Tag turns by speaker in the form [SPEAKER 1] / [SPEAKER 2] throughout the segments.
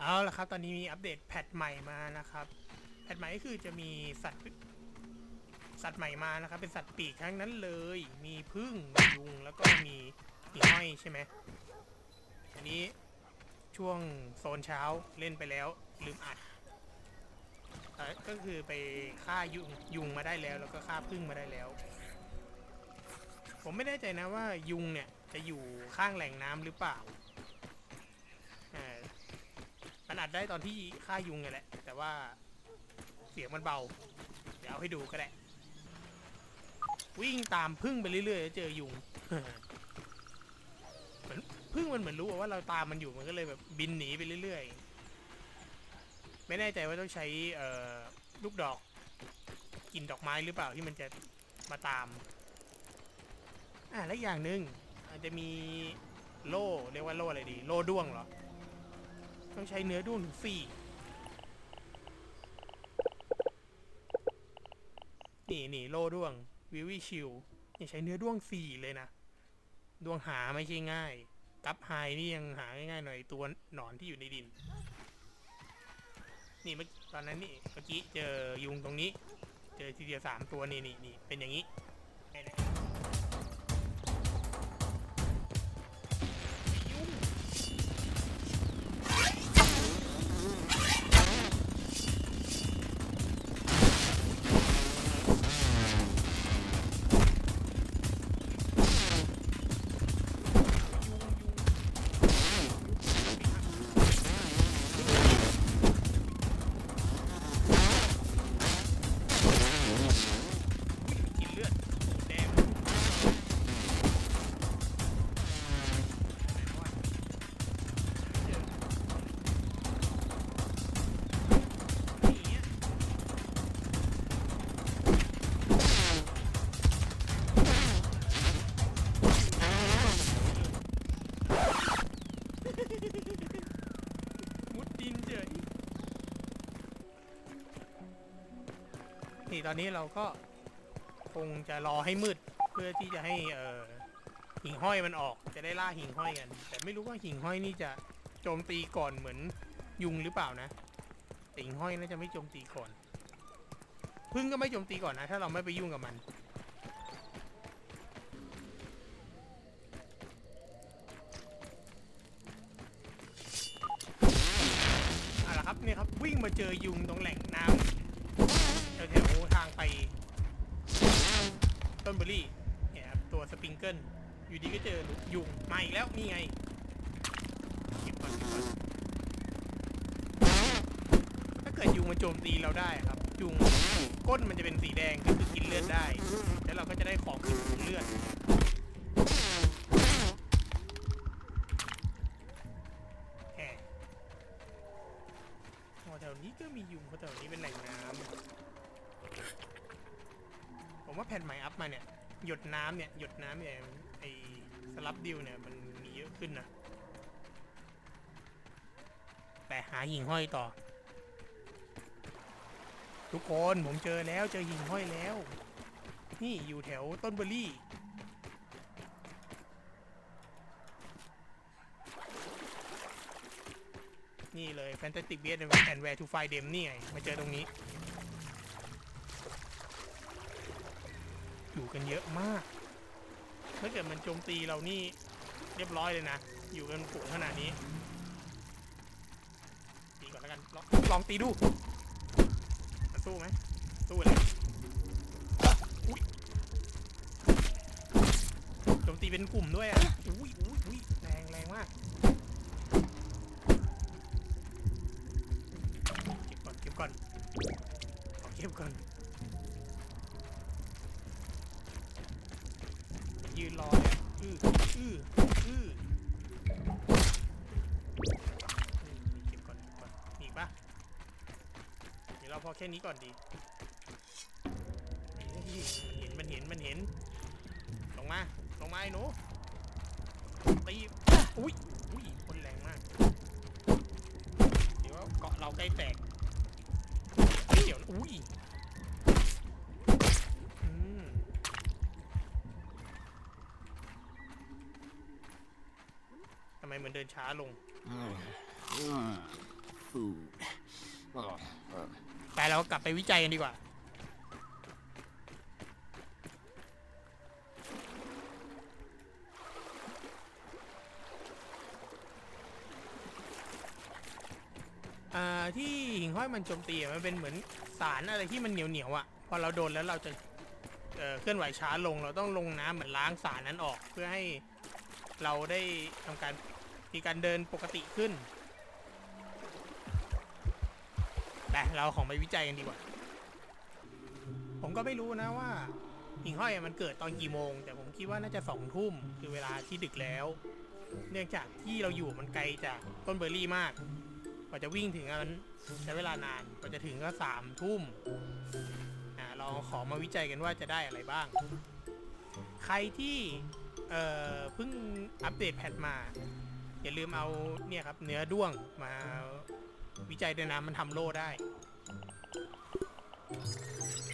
[SPEAKER 1] เอาละครับ ตอนนี้มีอัปเดตแพทใหม่มานะครับ แพทใหม่ก็คือจะมีสัตว์สัตว์ใหม่มานะครับ เป็นสัตว์ปีกทั้งนั้นเลย มีพึ่งมียุงแล้วก็มีหิ่งห้อยใช่ไหมอันนี้ช่วงโซนเช้าเล่นไปแล้วลืมอัดก็คือไปฆ่ายุงยุงมาได้แล้ว แล้วก็ฆ่าพึ่งมาได้แล้ว ผมไม่แน่ใจนะว่ายุงเนี่ยจะอยู่ข้างแหล่งน้ำหรือเปล่า อัดได้ตอนที่ฆ่ายุงไงแหละ แต่ว่าเสียงมันเบา เดี๋ยวเอาให้ดูก็ได้ วิ่งตามพึ่งไปเรื่อยๆเจอยุงเหมือนพึ่งมันเหมือนรู้ว่าเราตามมันอยู่มันก็เลยแบบบินหนีไปเรื่อยๆ ไม่แน่ใจว่าต้องใช้ลูกดอกกินดอกไม้หรือเปล่าที่มันจะมาตาม อ่าและอย่างหนึ่งอาจจะมีโล่เรียกว่าโล่อะไรดี โล่ด้วงเหรอ ต้องใช้เนื้อด้วงถึงสี่นี่นี่โลด้วง วิวิชิลนี่ใช้เนื้อด้วงสี่เลยนะด้วงหาไม่ใช่ง่าย กับไฮนี่ยังหาง่ายๆหน่อยตัวหนอนที่อยู่ในดิน นี่เมื่อตอนนั้นนี่เมื่อกี้เจอยุงตรงนี้ เจอทีเดียวสามตัวนี่นี่นี่เป็นอย่างนี้ นี่ตอนนี้เราก็คงจะรอให้มืดเพื่อที่จะให้เอ่อหิ่งห้อยมันออกจะได้ล่าหิ่งห้อยกัน แต่ไม่รู้ว่าหิ่งห้อยนี่จะโจมตีก่อนเหมือนยุงหรือเปล่านะแต่หิ่งห้อยน่าจะไม่โจมตีก่อนพึ่งก็ไม่โจมตีก่อนนะ ถ้าเราไม่ไปยุ่งกับมันเอาละครับนี่ครับวิ่งมาเจอยุงตรงแหล่งน้ำแถวๆทางไป ต้นเบอร์รี่เนี่ยครับตัวสปริงเกิลอยู่ดีก็เจอยุงมาอีกแล้วนี่ไงเก็บก่อนเก็บก่อนถ้าเกิดยุงมาโจมตีเราได้ครับ ยุงก้นมันจะเป็นสีแดงก็คือกินเลือดได้ แล้วเราก็จะได้ของขึ้นถึงเลือดแหมอ๋อแถวนี้ก็มียุงเพราะแถวนี้เป็นแหล่งน้ำ ผมว่าแผ่นใหม่อัพมาเนี่ย หยด น้ำเนี่ยหยดน้ำเนี่ยไอสลับดิวเนี่ยมันมีเยอะขึ้นนะแต่หาหิ่งห้อยต่อ ทุกคนผมเจอแล้วเจอหิ่งห้อยแล้ว นี่อยู่แถวต้นเบอร์รี่นี่เลย Fantastic Beasts and Where to Find Them นี่ไง มาเจอตรงนี้ อยู่กันเยอะมาก ถ้าเกิดมันโจมตีเรานี่เรียบร้อยเลยนะ อยู่กันฝูงขนาดนี้ ตีก่อนแล้วกัน ลองลองตีดู มันสู้ไหมสู้เลยอุ้ยโจมตีเป็นกลุ่มด้วยอะอุ้ยอุ้ยอุ้ยแรงแรงมาก เก็บก่อน เก็บก่อนขอเก็บก่อน ยืนรอเนี่ยอื้ออื้ออื้อนี่เก็บก่อนเก็บก่อนมีอีกปะเดี๋ยวเราพอแค่นี้ก่อนดีเฮ้ยมันเห็นมันเห็นมันเห็นลงมาลงมาไอ้หนูตีอุ้ยอุ้ยคนแรงมาก เดี๋ยวเกาะเราใกล้แตกเดี๋ยวอุ้ย อืม ทำไมเหมือนเดินช้าลง
[SPEAKER 2] อืม food. Oh, uh,
[SPEAKER 1] ไปเรากลับไปวิจัยกันดีกว่า อ่าที่หิ่งห้อยมันโจมตีอะมันเป็นเหมือนสารอะไรที่มันเหนียวเหนียวๆอะ พอเราโดนแล้วเราจะเอ่อเคลื่อนไหวช้าลง เราต้องลงน้ำเหมือนล้างสารนั้นออก เพื่อให้ เราได้ทำการมีการเดินปกติขึ้นไปเราของไปวิจัยกันดีกว่า ผมก็ไม่รู้นะว่าหิ่งห้อยมันเกิดตอนกี่โมง แต่ผมคิดว่าน่าจะสองทุ่มคือเวลาที่ดึกแล้ว เนื่องจากที่เราอยู่มันไกลจากต้นเบอร์รี่มากกว่าจะวิ่งถึงมันใช้เวลานานกว่าจะถึงก็สามทุ่มอ่าเราขอมาวิจัยกันว่าจะได้อะไรบ้าง ใครที่ เอ่อเพิ่งอัปเดตแพทมา อย่าลืมเอาเนี่ยครับ เนื้อด้วงมาวิจัยด้วยนะมันทำโล่ได้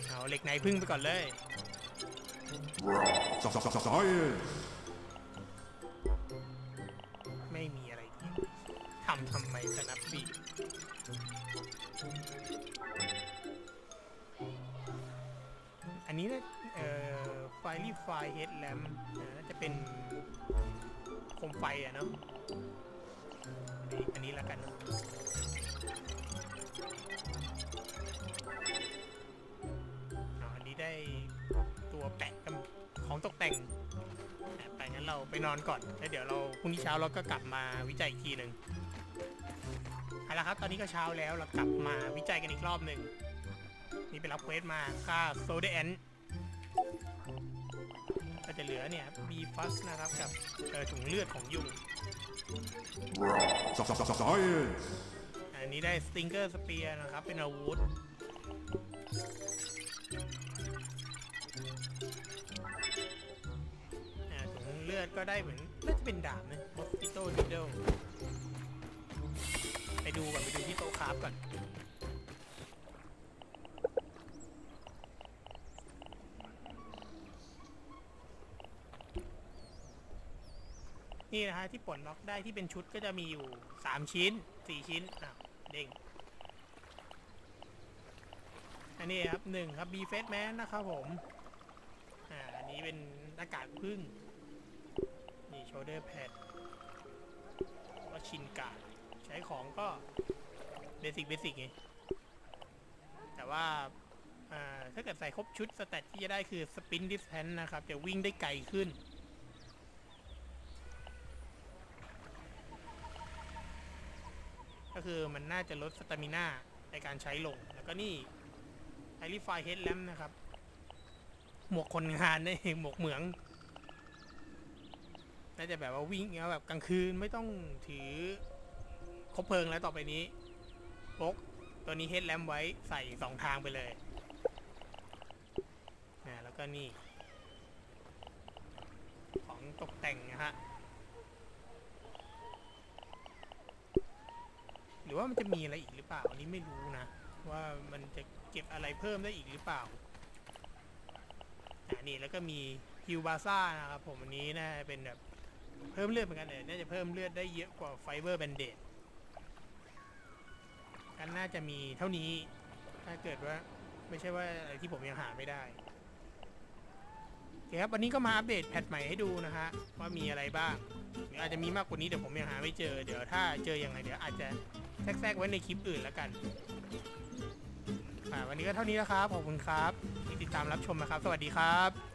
[SPEAKER 1] เอาเหล็กในพึ่งไปก่อนเลย
[SPEAKER 3] Science!
[SPEAKER 1] ไฟรีไฟเฮดแลมน่าจะเป็นโคมไฟอะเนาะอันนี้แล้วกันเนอะอ๋ออันนี้ได้ตัวแปะกับของตกแต่งอะไปงั้นเราไปนอนก่อน แล้วเดี๋ยวเราพรุ่งนี้เช้าเราก็กลับมาวิจัยอีกทีหนึ่งเอาละครับ ตอนนี้ก็เช้าแล้วเรากลับมาวิจัยกันอีกรอบหนึ่งนี่ไปรับเควสมาค่าโซเดแอน จะเหลือเนี่ยบีฟัสนะครับกับเอ่อถุงเลือดของยุง
[SPEAKER 3] Science!
[SPEAKER 1] อันนี้ได้สติงเกอร์สเปียร์นะครับ เป็นอาวุธ อ่าถุงเลือดก็ได้เหมือนน่าจะเป็นดาบนะ mosquito needle ไปดูก่อน ไปดูที่โต๊ะคราฟก่อน นี่นะฮะที่ปลดล็อกได้ที่เป็นชุดก็จะมีอยู่ 3 ชิ้น 4 ชิ้นอะเด้งอันนี้ครับหนึ่งครับ B Face Man นะครับผมอ่าอันนี้เป็นหน้ากากพึ่งนี่โชเดอร์แพดก็ชินการ์ดใช้ของก็เบสิกเบสิกไงแต่ว่าอ่าถ้าเกิดใส่ครบชุดสแตทที่จะได้คือสปินดิสแ n นนะครับ จะวิ่งได้ไกลขึ้น ก็คือมันน่าจะลดสตามิน่าในการใช้ลง แล้วก็นี่ไอริฟายเฮดแลมนะครับ หมวกคนงานนี่เองหมวกเหมือง น่าจะแบบว่าวิ่งเอาแบบกลางคืนไม่ต้องถือคบเพลิงแล้วต่อไปนี้พกตัวนี้เฮดแลมไว้ใส่สองทางไปเลยนะแล้วก็นี่ ของตกแต่งนะฮะ รือว่ามันจะมีอะไรอีกหรือเปล่าอันนี้ไม่รู้นะ ว่ามันจะเก็บอะไรเพิ่มได้อีกหรือเปล่าอ่านี่แล้วก็มีฮิวบาซ่านะครับผมอันนี้น่าจะเป็นแบบเพิ่มเลือดเหมือนกันเลยน่าจะเพิ่มเลือดได้เยอะกว่าไฟเบอร์แบนเดดกันน่าจะมีเท่านี้ถ้าเกิดว่าไม่ใช่ว่าอะไรที่ผมยังหาไม่ได้โอเคครับวันนี้ก็มาอัปเดตแพทใหม่ให้ดูนะฮะว่ามีอะไรบ้างหรืออาจจะมีมากกว่านี้เดี๋ยวผมยังหาไม่เจอ เดี๋ยวถ้าเจอยังไงเดี๋ยวอาจจะ แทรกๆไว้ในคลิปอื่นแล้วกันอ่าวันนี้ก็เท่านี้แล้วครับ ขอบคุณครับ ที่ติดตามรับชมนะครับ สวัสดีครับ